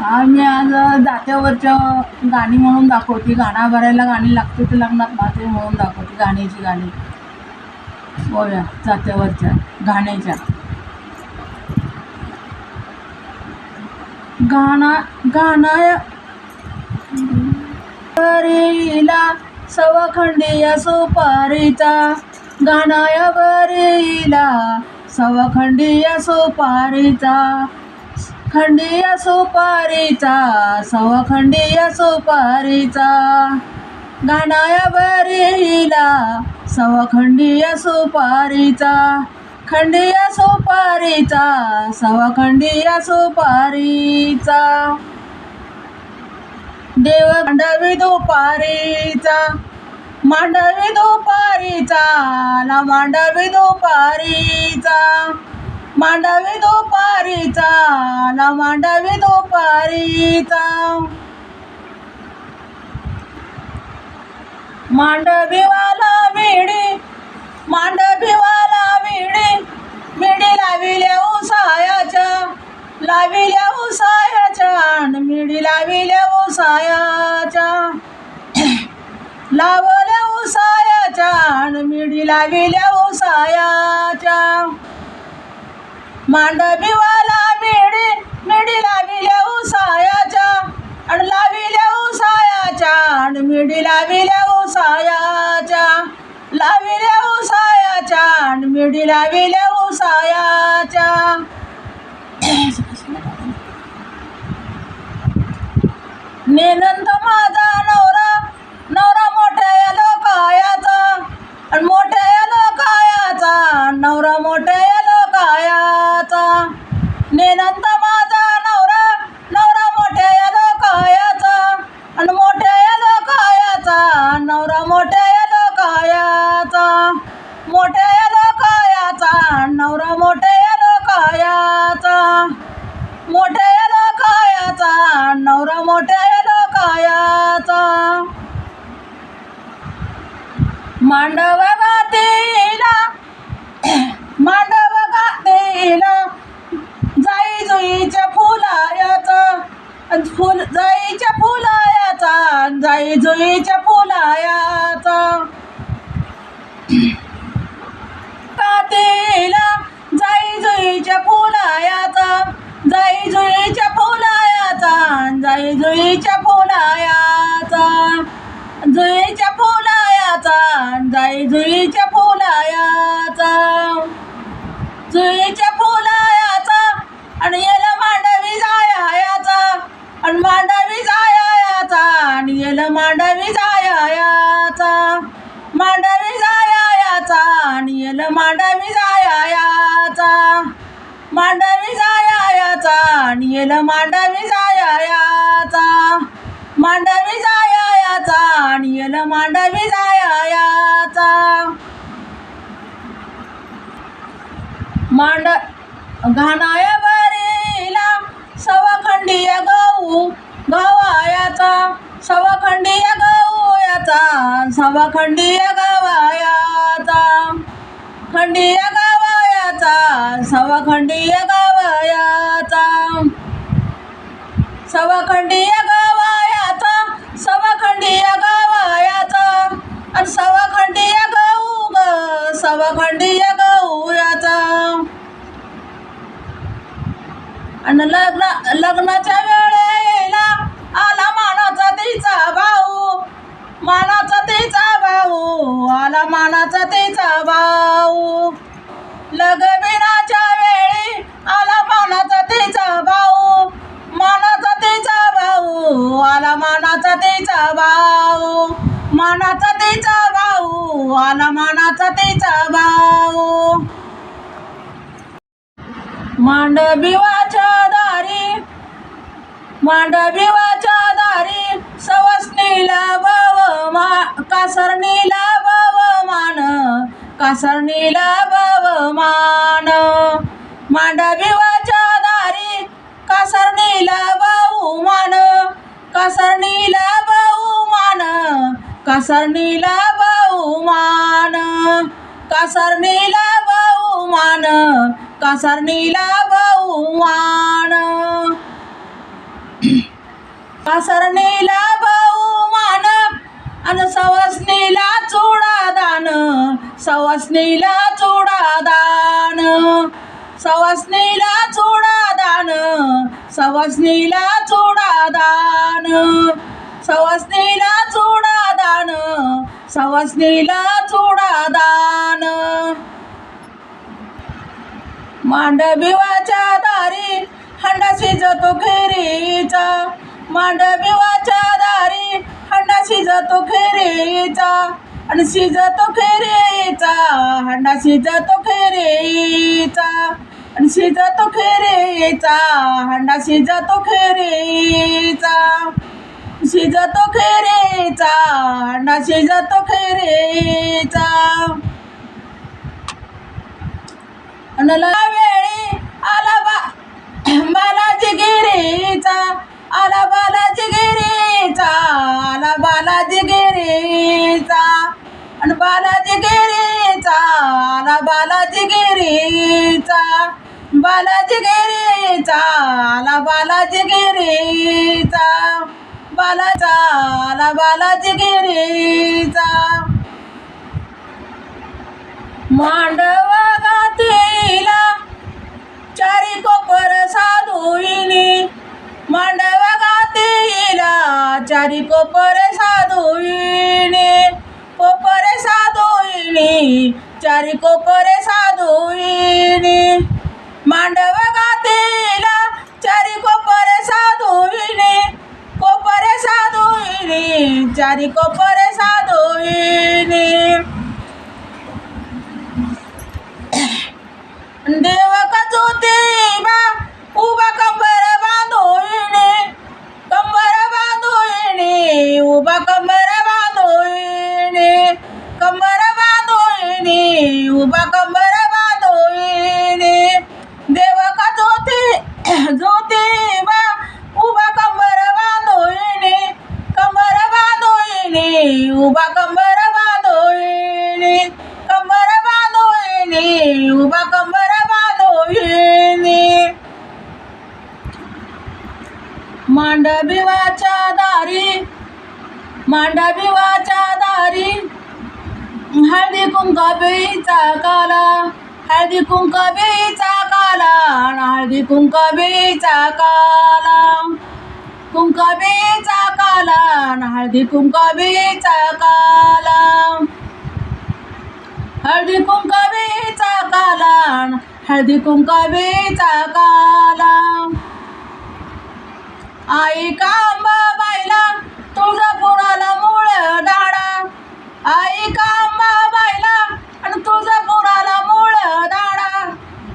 आम्ही आज दात्यावरच्या गाणी म्हणून दाखवते. गाणं भरायला गाणी लागते ते लग्नात माते म्हणून दाखवते गाण्याची गाणी. गोव्या जात्यावरच्या गाण्याच्या. गाणा गाणा. बरीला सवखंडीय सुपारीचा. गाणाया बरेला सवखंडिया सुपारीचा. खंडिया सुपारीचा सवखंडीय सुपारीचा. गाणाया बरीला सवखंडीय सुपारीचा. खंडिया सुपारीचा सवखंडीय सुपारीचा. देव मांडवी दुपारीचा मांडवी दुपारीचा मांडवी दुपारीचा. मांडवी दुपारीचा ना मांडवी दुपारीचा. मांडवीवाला विडी मांडवीवाला विडी मिडी लाविल्या उसायाच्या लाविल्या उसायाच्या मिडी लाविल्या उसायाच्या. लावल्या उसायाच्या मिडी लाविल्या उसायाच्या. मांडवीवाला मिडी मिडी लाविल्या उसायाच्या आणि लाविल्या उसायाच्या आणि मिडी लाविल्या उसायाच्या. लाविल्या उसायाच्या आणि मिडी लाविल्या उसायाच्या. नेनंद माझा नव फुल जाईच्या फुलायाचा जाई जुईच्या फुलायाचा. कातेला जाई जुईच्या फुलायाचा जाई जुईच्या फुलायाचा जाई जुईच्या फुलायाचा. जुईच्या फुलायाचा जाई जुईच्या फुलायाचा. जुईच्या फुलायाचा आणि आणि मांडवी जायाचा आणि येलं मांडवी जायाचा. मांडवी जायाचा आणि याला मांडवी जायाचा. मांडवी जायाचा आणि येलं मांडवी जायाचा. मांडवी जायाचा आणि याला मांडवी जायाचा. मांड घाणाया सवखंडीय गहू गवायाचा. सवखंडीय गवयाचा सवखंडीय गवायाचा. खंडीय गवायाचा. सवखंडीय गवायाचा. सवखंडीय गवायाचा. सवखंडीय गवायाचा. आणि सवखंडीय गहू ग. सवखंडीय गहूयाचा आणि लग्न लग्नाच्या वेळेला आला मानाचा तिचा भाऊ. मानाचा तिचा भाऊ आला मानाचा तिचा भाऊ. लग्नाच्या वेळी आला मानाचा तिचा भाऊ. मानाचा तिचा भाऊ आला मानाचा तिचा भाऊ. मानाचा तिचा भाऊ आला मानाचा तिचा भाऊ. मांडविवाच्या दारी मांडविवाच्या दारी सवसनीला भाव मा कासरणीला भाव मान कासरणीला भाव मान. मांडविवाच्या दारी कासरणीला भाऊ मान कासरणीला बहुमान कासरणीला भाऊ मान. कासरणीला बहुमान कासरणीला बहुमान कासरणीला बहुमान आणि सवासणीला चोडा दान. सवासणीला चोडा दान. सवासणीला चोडा दान. सवासणीला चोडा दान. सवासणीला चोडा दान. सवासणीला चोडा दान. मांडविवाच्या दारी हंडा शिजतो खेरीचा. मांडविवाच्या दारी हंडा शिजतो खेरीचा. आणि शिजतो खेरीचा हंडा शिजतो खेरीचा. आणि शिजतो खेरीचा हंडा शिजतो खेरीचा. शिजतो खेरीचा हंडा शिजतो खेरीचा. वेळी आला बा बालाजी गिरीचा आला बालाजी गिरीचा आला बालाजी गिरीचा आणि बालाजी गिरीचा आला बालाजी गिरीचा बालाजी गिरीचा आला बालाजी गिरीचा बालाचा आला बालाजी गिरीचा. मांडव गातीला चारी कोपर साधुईनी मांडव गातीला चारी कोपर साधुईनी कोपर साधुईनी चारी कोपर साधुईनी मांडव गातीला चारी कोपर साधुईनी कोपर साधुईनी चारी कोपर साधुईनी देव बांधोईने उभा कंबर बांधोईने कंबर बांधोईने उभा कंबर बांधोईने मांडबिवाच्या दारी मांडबिवाच्या दारी. हळदी कुंकाबेचा काला हळदी कुंकाबेचा काला हळदी कुंकाबेचा काला. कुंकाबेचा काला हळदी कुंकाबेचा काला. हळदी कुंकाबेचा काला हळदी कुंकाबेचा काला. आई कांब बायला तुळजापुराला मूळ दाडा. आई कांब बायला आणि तुळजापुराला मूळ दाडा.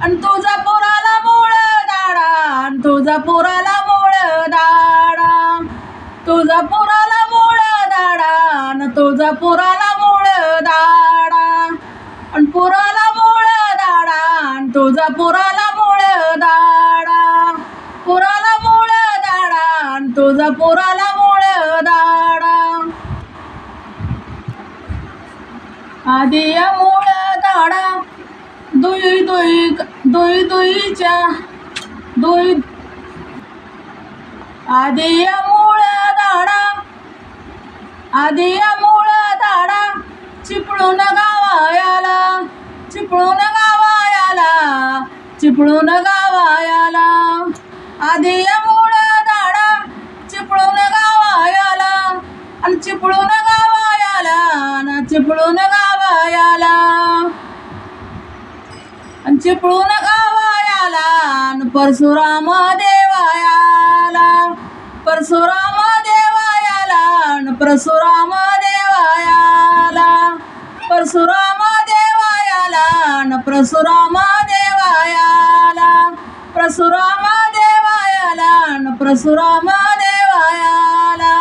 आणि तुळजापुराला मूळ दाडा आणि तुळजापुराला तुळजापुराला मोळ दाडा आणि तुळजापुराला मोळ दाडा. आणि पुराला मोळ दाडा आणि तुळजापुराला मोळ दाडा. पुराला मोळ दाडा आणि तुळजापुराला मोळ दाडा. आधी मोळ दाडा दुई दुई दुई दुईच्या दुई आधी आधी या मूळ दाडा चिपळून गावायाला. चिपळून गावायाला चिपळून गावायाला. आधी या मूळ दाडा चिपळून गावायाला. आणि चिपळून गावायाला ना चिपळून गावायाला. आणि चिपळून गावायाला परशुराम देवायाला. परशुराम परशुराम देवायाला परशुराम देवायाला न परशुराम देवायाला परशुराम देवायाला न परशुराम देवायाला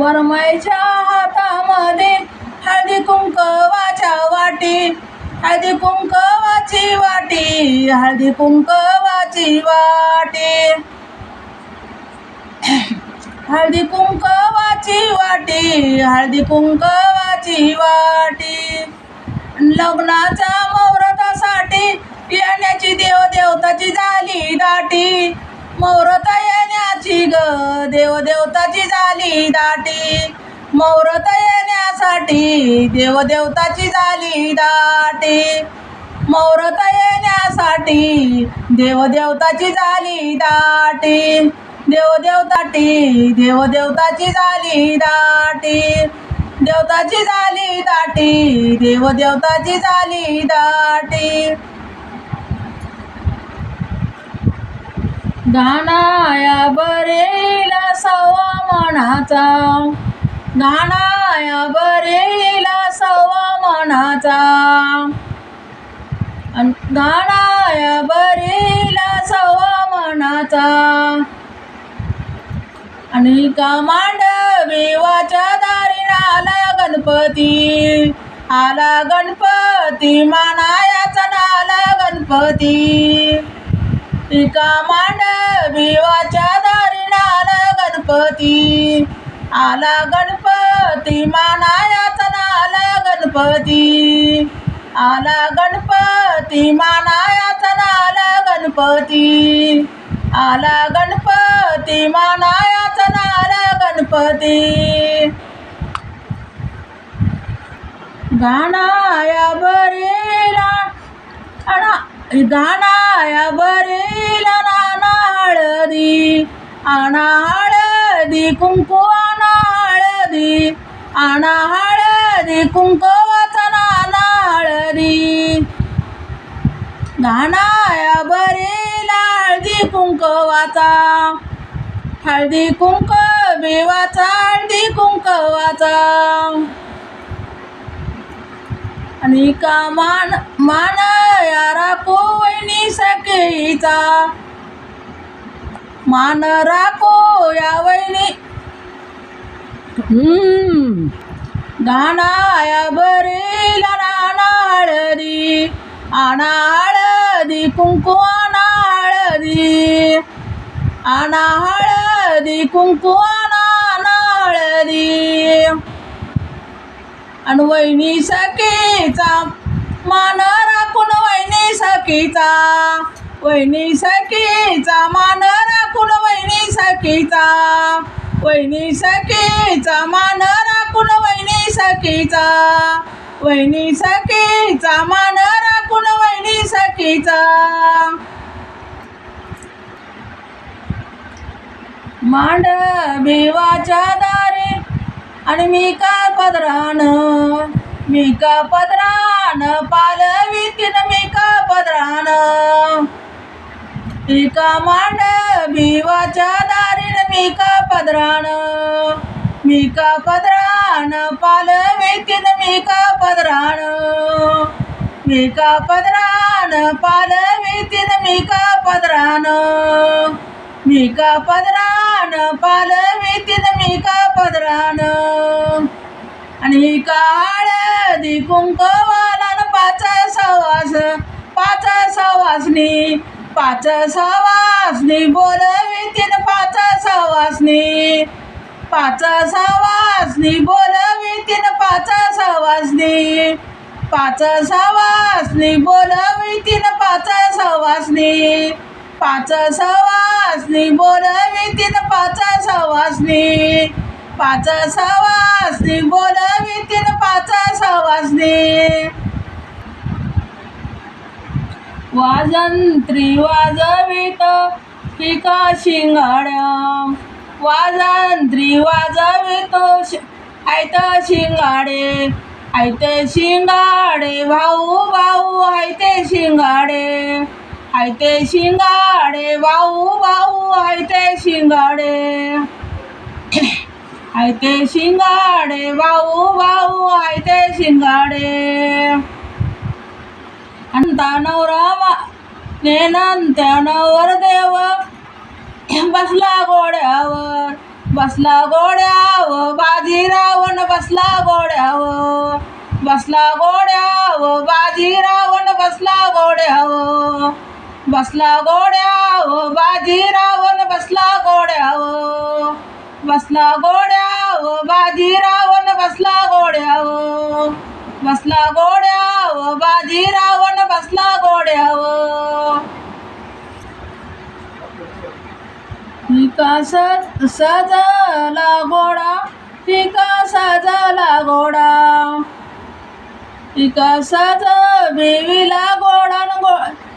वरमयच्या हातामध्ये हळदी कुंकवाच्या वाटी हळदी कुंकवाची वाटी हळदी कुंकवाची वाटी. हळदी कुंकवाची वाटी हळदी कुंकवाची वाटी. लग्नाच्या मुहूर्तासाठी येण्याची देवदेवताची झाली दाटी. मुहूर्त येण्याची ग देवदेवताची झाली दाटी. मौरत येण्यासाठी देवदेवताची झाली दाटी. मुहूर्त येण्यासाठी देवदेवताची झाली दाटी. देवदेवताटी देवदेवताची झाली दाटी. देवताची झाली दाटी देवदेवताची झाली दाटी. गाणाया बरेला सवा मनाचा. गाणाया बरेला सवा मनाचा. गाणाया बरेला सवा मनाचा. आणि कमांड मांडवीवाच्या दारीन आला गणपती. आला गणपती मानायाचा नाला गणपती. कमांड मांडवीवाच्या दारीन आला गणपती. आला गणपती मानायाचा नाला गणपती. आला गणपती मानायाचा नाला गणपती. आला गणपती मानायाचा नारा गणपती. गाणाया बरेला गाणाया बरेला नाना हळदी आणा हळदी कुंकू आणा हळदी आणा हळदी कुंकवाचा नाना हळदी. गाणाया बरेला कुंकवाचा. हळदी कुंक बेवाचा हळदी कुंकवाचा. आणि का मान मान यारा पोवणी सखेचा. मान राखो या वहिनी. हम्म. गाणाया बरेला नाना हळदी. आणा हळदी कुंकू आणा हळदी आणा हळदी कुंकू आणा हळदी आणि वहिनी सखीचा मान राखून वहिनी सखीचा? वहिनी सखीचा मान राखून वहिनी सखीचा? वहिनी सखीचा मान राखून वहिनी सखीचा? वहिनी सखीचा मान राखून वहिनी सखीचा? मांड भिवाच्या दारे. आणि मी का पदरान मी का पदरान पालवितीन मी का पदरान? मी का मांड भिवाच्या दारीन मी का पदरान? मी का पदरान पालवितीन मी का पदरान? मी का पदरान पालवितीन मी का पदरान? मी का पदरान पालवीतीन मी का पदरान. आणि का हळदी कुंकवाला पाच सवास पाच सवासनी पाच सवासनी बोलवीतीन पाच सवासनी पाच सवासनी बोलवीतीन पाच सवासनी पाच सवासनी बोलवीतीन पाच सवासनी. पाच सवासनी बोलवितीन पाच सवासनी पाच सवासनी बोलवितीन पाच सवासनी वाजंत्री वाजवित पिका शिंगाड्या. वाजंत्री वाजवित आयत शिंगाडे. आयते शिंगाडे भाऊ भाऊ आयते शिंगाडे. आयते शिंगाडे वाऊ वाऊ आयते शिंगाडे. आयते शिंगाडे वाऊ वाऊ आयते शिंगाडे. अंता नवरा नेनंत्यानं देव. बसला गोड्यावर बसला घोड्यावर बाजीरावण बसला घोड्यावर. बसला घोड्यावर बाजीरावण बसला घोड्यावर. बसला गोड्या बाजी रावण बसला घोड्यावर बसला गोड्या बाजी रावण बसला घोड्यावर बसला गोड्या बाजी रावण बसला गोड्या फिका सज सजला गोडा फिका सजला गोडा फिका सज बेवीला घोडा गोड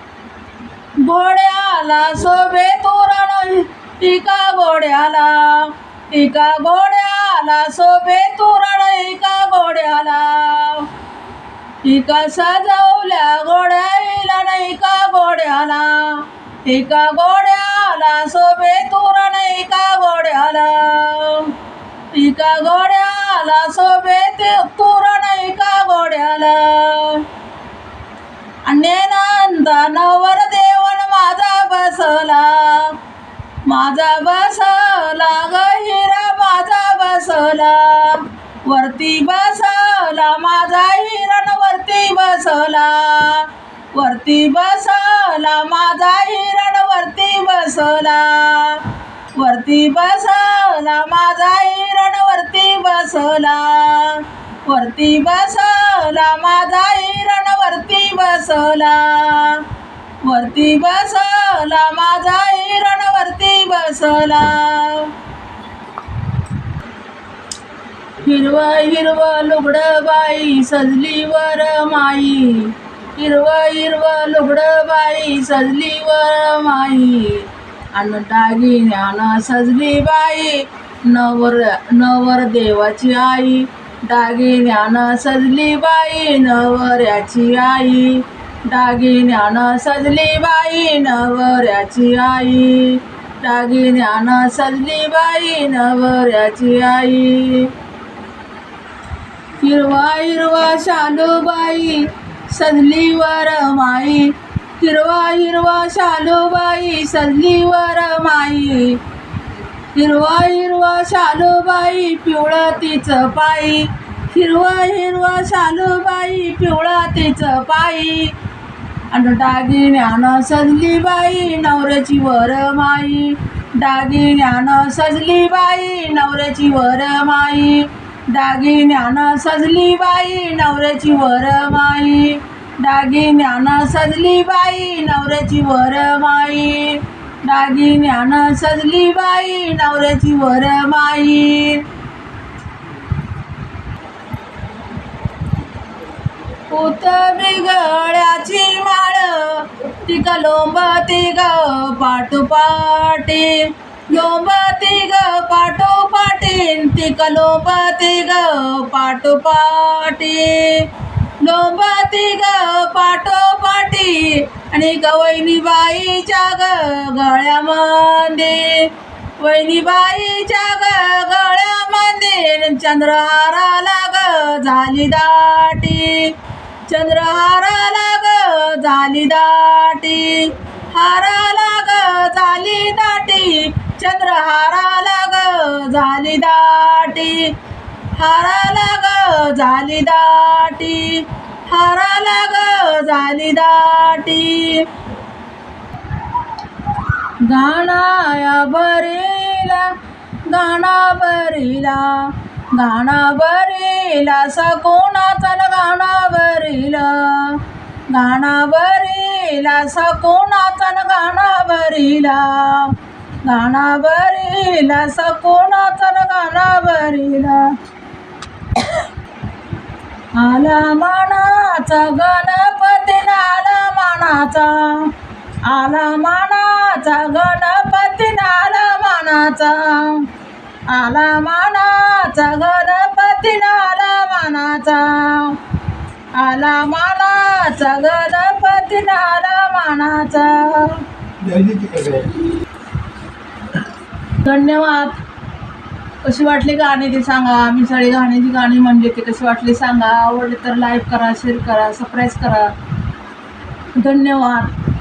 घोड्याला शोभे तोरण टिका घोड्याला टिका घोड्याला शोभे तोरण एका घोड्याला. टिका सजवल्या घोड्याला नाही का घोड्याला. एका घोड्याला शोभे तोरण एका घोड्याला. एका घोड्याला शोभे ते तोरण एका घोड्याला. नवर देवन माझा बसला. माझा बसला ग हिरा माझा बसला. वरती बसला माझा हिरण वरती बसला. वरती बसला माझा हिरण वरती बसला. वरती बसला माझा हिरण वरती बसला. वरती बसला माझा हिरण वरती बसला. वरती बसला माझा हिरण वरती बसला. हिरवं हिरव लुगड बाई सजली वर माई. हिरवं हिरव लुगड बाई सजली वर माई. अन टागी सजली बाई. नवर नवर देवाची आई. दागिन्यानं सजली बाई नवऱ्याची आई. दागिन्यानं सजली बाई नवऱ्याची आई. दागिन्यानं सजली बाई नवऱ्याची आई. हिरवा हिरवा शालूबाई सजली वर माई. हिरवा हिरवा शालूबाई सजली वर माई. हिरवा हिरवा शालूबाई पिवळं तिचं पायी. हिरवा हिरवा शालूबाई पिवळा तिचं पायी. आणि डागिन्यानं सजली बाई नवऱ्याची वर माई. डागिन्यानं सजली बाई नवऱ्याची वर माई. डागिन्यानं सजली बाई नवऱ्याची वर माई. डागिन्यानं सजली बाई नवऱ्याची वर माई. दागिन्यानं सजली बाई नवऱ्याची वर माई. पुत बिगळ्याची माळ तिक लोंबती ग पाठोपाठी लोंबती ग पाठोपाठी तिक लोंबती ग पाठोपाठी लोंबती ग पाठोपाठी आणि ग वहिनीबाईच्या ग गळ्यामध्ये वहिनीबाईच्या ग गळ्यामध्ये चंद्रहाराला ग झाली दाटी. चंद्रहाराला ग झाली दाटी. हाराला ग झाली दाटी. चंद्रहाराला ग झाली दाटी. हाराला ग झाली दाटी हाराला ग झाली दाटी. गाणाया बरेला गाणा बरीला गाणा बरीला सकोणाचा गाणा बरीला गाणा बरीला सकोणाचा गाणा बरीला गाणा बरीला सकोणाचा गाणा बरीला आला मानाचा गणपती आला मानाचा. आला मानाचा गणपती आला मानाचा. आला मानाचा गणपती आला मानाचा. आला मानाचा गणपती आला मानाचा. धन्यवाद. कशी वाटली गाणी ती सांगा. मी सगळी गाण्याची गाणी म्हणजे ती कशी वाटली सांगा. आवडली तर लाईक करा शेअर करा सबस्क्राईब करा. धन्यवाद.